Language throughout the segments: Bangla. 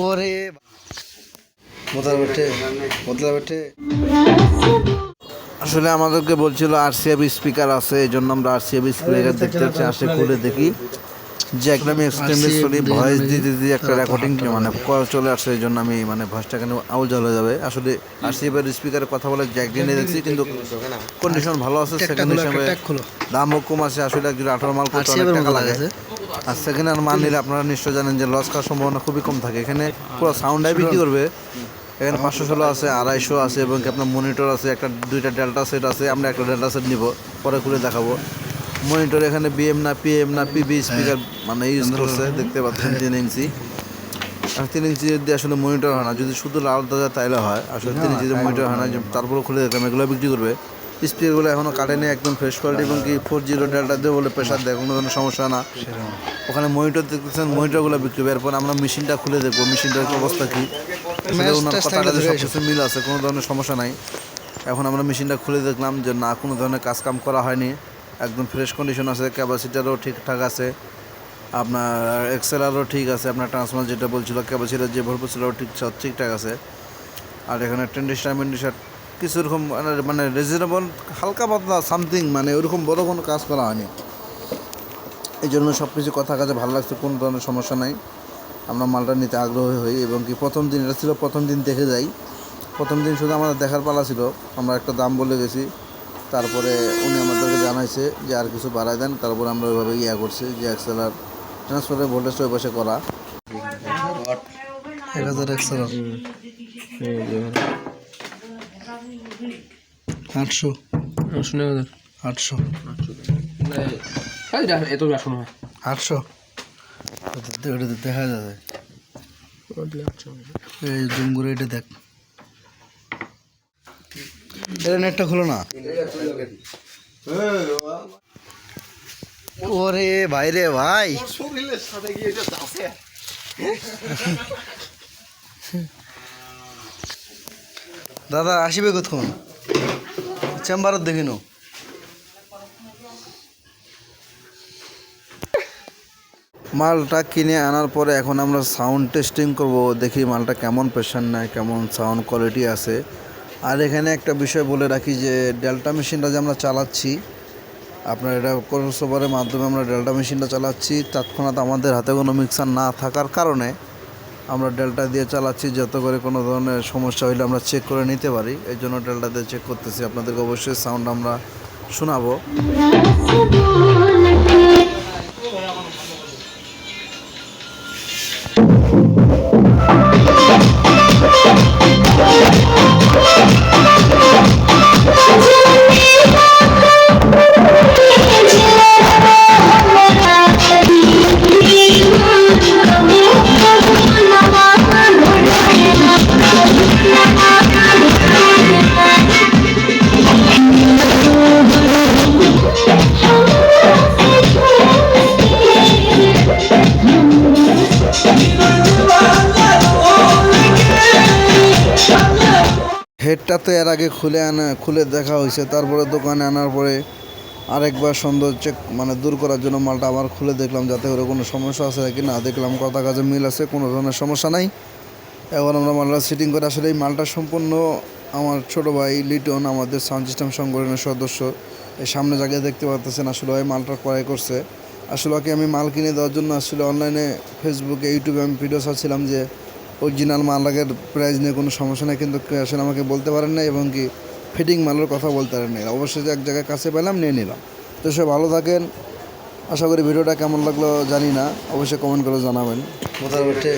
ওরে বেঠে বেঠে আসলে আমাদেরকে বলছিল আরসিএবি স্পিকার আছে এই জন্য আমরা আরসিএবি স্পিকার দেখতে হচ্ছে আসে খুলে দেখি। যে একটা আমি এক্সট্রিমলি সরি ভয়েস দিতে দিয়ে একটা রেকর্ডিং মানে কল চলে আসছে এই জন্য আমি মানে ভয়েসটা কেন আউল জল হয়ে যাবে। আসলে আরসিএবি স্পিকারের কথা বলে জ্যাক দিয়ে দেখছি কিন্তু কন্ডিশন ভালো আছে সেকেন্ড হিসাবে দামও কম আছে আসলে একজন আঠারো মাল করতে অনেক টাকা লাগে। আর সেকেন্ড হ্যান্ড মাল নিলে আপনারা নিশ্চয় জানেন যে লস খাওয়ার সম্ভাবনা খুবই কম থাকে। এখানে পুরো সাউন্ডাই বিক্রি করবে। এখানে পাঁচশো ষোলো আছে আড়াইশো আছে এবং আপনার মনিটর আছে একটা দুইটা ডেল্টা সেট আছে আমরা একটা ডেল্টা সেট নিব পরে খুলে দেখাবো। মনিটর এখানে বিএম না পিএম না পিবি স্পিকার মানে ইউজ করছে দেখতে পাচ্ছেন তিন ইঞ্চি আর তিন ইঞ্চি যদি আসলে মনিটর হয় না যদি শুধু লাল দাদা তাইলে হয় আসলে তিন ইঞ্চি মনিটর হয় না তারপরে খুলে দেখলাম এগুলো বিক্রি করবে। স্পিকারগুলো এখনও কাটেনি একদম ফ্রেশ কোয়ালিটি এবং কি ফোর জিরো ডেল্টা দিয়ে বলে প্রেশার দেয় কোনো ধরনের সমস্যা না। ওখানে মনিটর দেখতেছেন মনিটরগুলো বিক্রি হবে এরপর আমরা মেশিনটা খুলে দেখব মেশিনটার অবস্থা কি? আসলে ওনার কথাটা সব কিছু মিল আছে কোনো ধরনের সমস্যা নাই। এখন আমরা মেশিনটা খুলে দেখলাম যে না কোনো ধরনের কাজ কাম করা হয়নি। একদম ফ্রেশ কন্ডিশন আছে ক্যাপাসিটারও ঠিকঠাক আছে, আপনার এক্সেলারও ঠিক আছে, আপনার ট্রান্সফার যেটা বলছিল ক্যাপাসিটার যে ভরপুর ছিল, ঠিক ঠিকঠাক আছে। আর এখানে টেন্ডিস্টার মেন্ডিস্টার কিছু এরকম মানে- মানে রিজনেবল হালকা পাতলা সামথিং মানে ওরকম বড় কোনো কাজ করা হয়নি। এই জন্য সব কিছু কথা কাজে ভালো লাগছে, কোনো ধরনের সমস্যা নাই। আমরা মালটা নিতে আগ্রহী হই এবং কি প্রথম দিন, এটা ছিল প্রথম দিন দেখে যাই। প্রথম দিন শুধু আমাদের দেখার পালা ছিল, আমরা একটা দাম বলে গেছি। তারপরে উনি আমাদেরকে জানাইছে যে আর কিছু বাড়ায় দেন তারপরে আমরা ওইভাবে ইয়া করছি যে এক্সেলার ট্রান্সফারের ভোল্টেজটা ওই পাশে করা। এক হাজার এক্সেলার আটশো। শুনে আটশো। এত আসুন হয় আটশো। ওটা ওটা দেখা যাবে। এই জুম করে এটা দেখ। এটা নেটটা খুলো না। ওরে ভাই রে ভাই। দাদা আসিবে কতক্ষণ? চেম্বারত দেখিনো মালটা কিনে আনার পরে এখন আমরা সাউন্ড টেস্টিং করব দেখি মালটা কেমন প্রেশার নেয় কেমন সাউন্ড কোয়ালিটি আছে। আর এখানে একটা বিষয় বলে রাখি যে ডেল্টা মেশিনটা যে আমরা চালাচ্ছি, আপনার এটা ক্রসওভারের মাধ্যমে আমরা ডেল্টা মেশিনটা চালাচ্ছি, তৎক্ষণাৎ আমাদের হাতে কোনো মিক্সার না থাকার কারণে আমরা ডেল্টা দিয়ে চালাচ্ছি, যাতে করে কোনো ধরনের সমস্যা হলে আমরা চেক করে নিতে পারি। এই জন্য ডেল্টা দিয়ে চেক করতেছি। আপনাদেরকে অবশ্যই সাউন্ড আমরা শোনাবো। হেডটা তো এর আগে খুলে আনা, খুলে দেখা হয়েছে, তারপরে দোকানে আনার পরে আরেকবার সুন্দর চেক মানে দূর করার জন্য মালটা আবার খুলে দেখলাম যাতে করে কোনো সমস্যা আছে কি না। দেখলাম কথা কাজে মিল আছে, কোনো ধরনের সমস্যা নাই। এখন আমরা মালটা সিটিং করে, আসলে এই মালটা সম্পূর্ণ আমার ছোট ভাই লিটন, আমাদের সাউন্ড সিস্টেম সংগঠনের সদস্য এই সামনে জায়গায় দেখতে পাচ্ছেন আসলে ওই মালটা ক্রয় করছে। আসলে ওকে আমি মাল কিনে দেওয়ার জন্য আসলে অনলাইনে ফেসবুকে ইউটিউবে আমি ভিডিও ছাড়ছিলাম যে অরিজিনাল মাল মালের প্রাইস নিয়ে কোনো সমস্যা নেই কিন্তু আসলে আমাকে বলতে পারেন না এবং কি ফিটিং মালের কথা বলতে পারেন না অবশ্যই যে এক জায়গায় কাছে পেলাম নিয়ে নিলাম। তো সে ভালো থাকেন। আশা করি ভিডিওটা কেমন লাগল জানি না। অবশ্যই কমেন্ট করে জানাবেন। মোতার বেঠে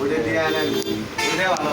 ওইটাই ভালো।